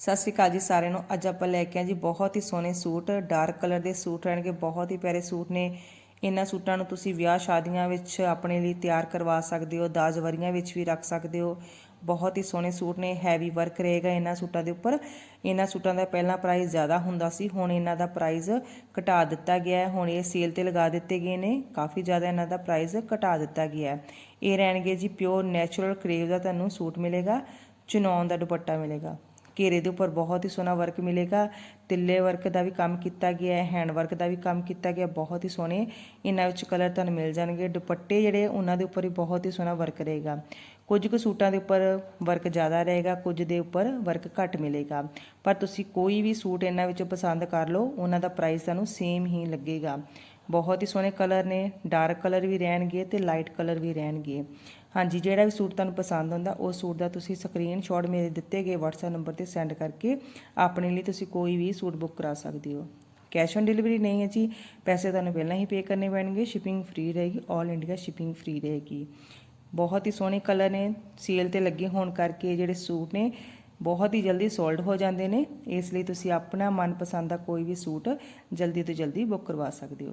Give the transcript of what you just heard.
ਸਤਿ ਸ਼੍ਰੀ ਅਕਾਲ ਜੀ ਸਾਰਿਆਂ ਨੂੰ। ਅੱਜ ਆਪਾਂ ਲੈ ਕੇ ਆਏ ਜੀ ਬਹੁਤ ਹੀ ਸੋਹਣੇ ਸੂਟ ਡਾਰਕ ਕਲਰ ਦੇ ਸੂਟ ਰਹਿਣਗੇ ਬਹੁਤ ਹੀ ਪਿਆਰੇ ਸੂਟ ਨੇ। ਇਹਨਾਂ ਸੂਟਾਂ ਨੂੰ ਤੁਸੀਂ ਵਿਆਹ ਸ਼ਾਦੀਆਂ ਵਿੱਚ ਆਪਣੇ ਲਈ ਤਿਆਰ ਕਰਵਾ ਸਕਦੇ ਹੋ ਦਾਜ ਵਰੀਆਂ ਵਿੱਚ ਵੀ ਰੱਖ ਸਕਦੇ ਹੋ। ਬਹੁਤ ਹੀ ਸੋਹਣੇ ਸੂਟ ਨੇ ਹੈਵੀ ਵਰਕ ਰਹੇਗਾ ਇਹਨਾਂ ਸੂਟਾਂ ਦੇ ਉੱਪਰ। ਇਹਨਾਂ ਸੂਟਾਂ ਦਾ ਪਹਿਲਾਂ ਪ੍ਰਾਈਸ ਜ਼ਿਆਦਾ ਹੁੰਦਾ ਸੀ, ਹੁਣ ਇਹਨਾਂ ਦਾ ਪ੍ਰਾਈਸ ਘਟਾ ਦਿੱਤਾ ਗਿਆ ਹੈ। ਹੁਣ ਇਹ ਸੇਲ ਤੇ ਲਗਾ ਦਿੱਤੇ ਗਏ ਨੇ, ਕਾਫੀ ਜ਼ਿਆਦਾ ਇਹਨਾਂ ਦਾ ਪ੍ਰਾਈਸ ਘਟਾ ਦਿੱਤਾ ਗਿਆ ਹੈ। ਇਹ ਰਹਿਣਗੇ ਜੀ ਪਿਓਰ ਨੈਚੁਰਲ ਕਰੇਵ ਦਾ ਤੁਹਾਨੂੰ ਸੂਟ ਮਿਲੇਗਾ ਚੁਨੌਨ ਦਾ ਦੁਪੱਟਾ ਮਿਲੇਗਾ। ਘੇਰੇ ਦੇ ਉੱਪਰ ਬਹੁਤ ਹੀ ਸੋਹਣਾ ਵਰਕ ਮਿਲੇਗਾ। ਤਿੱਲੇ ਵਰਕ ਦਾ ਵੀ ਕੰਮ ਕੀਤਾ ਗਿਆ ਹੈ ਹੈਂਡ ਵਰਕ ਦਾ ਵੀ ਕੰਮ ਕੀਤਾ ਗਿਆ, ਬਹੁਤ ਹੀ ਸੋਹਣੇ ਇਹਨਾਂ ਵਿੱਚ ਕਲਰ ਤੁਹਾਨੂੰ ਮਿਲ ਜਾਣਗੇ। ਦੁਪੱਟੇ ਜਿਹੜੇ ਉਹਨਾਂ ਦੇ ਉੱਪਰ ਵੀ ਬਹੁਤ ਹੀ ਸੋਹਣਾ ਵਰਕ ਰਹੇਗਾ। ਕੁਝ ਕੁ ਸੂਟਾਂ ਦੇ ਉੱਪਰ ਵਰਕ ਜ਼ਿਆਦਾ ਰਹੇਗਾ, ਕੁਝ ਦੇ ਉੱਪਰ ਵਰਕ ਘੱਟ ਮਿਲੇਗਾ। ਪਰ ਤੁਸੀਂ ਕੋਈ ਵੀ ਸੂਟ ਇਹਨਾਂ ਵਿੱਚੋਂ ਪਸੰਦ ਕਰ ਲਓ, ਉਹਨਾਂ ਦਾ ਪ੍ਰਾਈਸ ਤੁਹਾਨੂੰ ਸੇਮ ਹੀ ਲੱਗੇਗਾ। ਬਹੁਤ ਹੀ ਸੋਹਣੇ ਕਲਰ ਨੇ ਡਾਰਕ ਕਲਰ ਵੀ ਰਹਿਣਗੇ ਤੇ ਲਾਈਟ ਕਲਰ ਵੀ ਰਹਿਣਗੇ। ਹਾਂਜੀ, ਜਿਹੜਾ ਵੀ ਸੂਟ ਤੁਹਾਨੂੰ ਪਸੰਦ ਆਉਂਦਾ, ਉਹ ਸੂਟ ਦਾ ਤੁਸੀਂ ਸਕਰੀਨਸ਼ਾਟ ਮੇਰੇ ਦਿੱਤੇ ਗਏ WhatsApp ਨੰਬਰ ਤੇ ਸੈਂਡ ਕਰਕੇ ਆਪਣੇ ਲਈ ਤੁਸੀਂ ਕੋਈ ਵੀ ਸੂਟ ਬੁੱਕ ਕਰਾ ਸਕਦੇ ਹੋ। ਕੈਸ਼ ਔਨ ਡਿਲੀਵਰੀ ਨਹੀਂ ਹੈ ਜੀ, ਪੈਸੇ ਤੁਹਾਨੂੰ ਪਹਿਲਾਂ ਹੀ ਪੇ ਕਰਨੇ ਪੈਣਗੇ ਸ਼ਿਪਿੰਗ ਫ੍ਰੀ ਰਹੇਗੀ 올 ਇੰਡੀਆ ਸ਼ਿਪਿੰਗ ਫ੍ਰੀ ਰਹੇਗੀ। ਬਹੁਤ ਹੀ ਸੋਹਣੇ ਕਲਰ ਨੇ ਸੇਲ ਤੇ ਲੱਗੇ ਹੋਣ ਕਰਕੇ ਜਿਹੜੇ ਸੂਟ ਨੇ, ਬਹੁਤ ਹੀ ਜਲਦੀ ਸੋਲਡ ਹੋ ਜਾਂਦੇ ਨੇ, ਇਸ ਲਈ ਤੁਸੀਂ ਆਪਣਾ ਮਨਪਸੰਦ ਦਾ ਕੋਈ ਵੀ ਸੂਟ ਜਲਦੀ ਤੋਂ ਜਲਦੀ ਬੁੱਕ ਕਰਵਾ ਸਕਦੇ ਹੋ।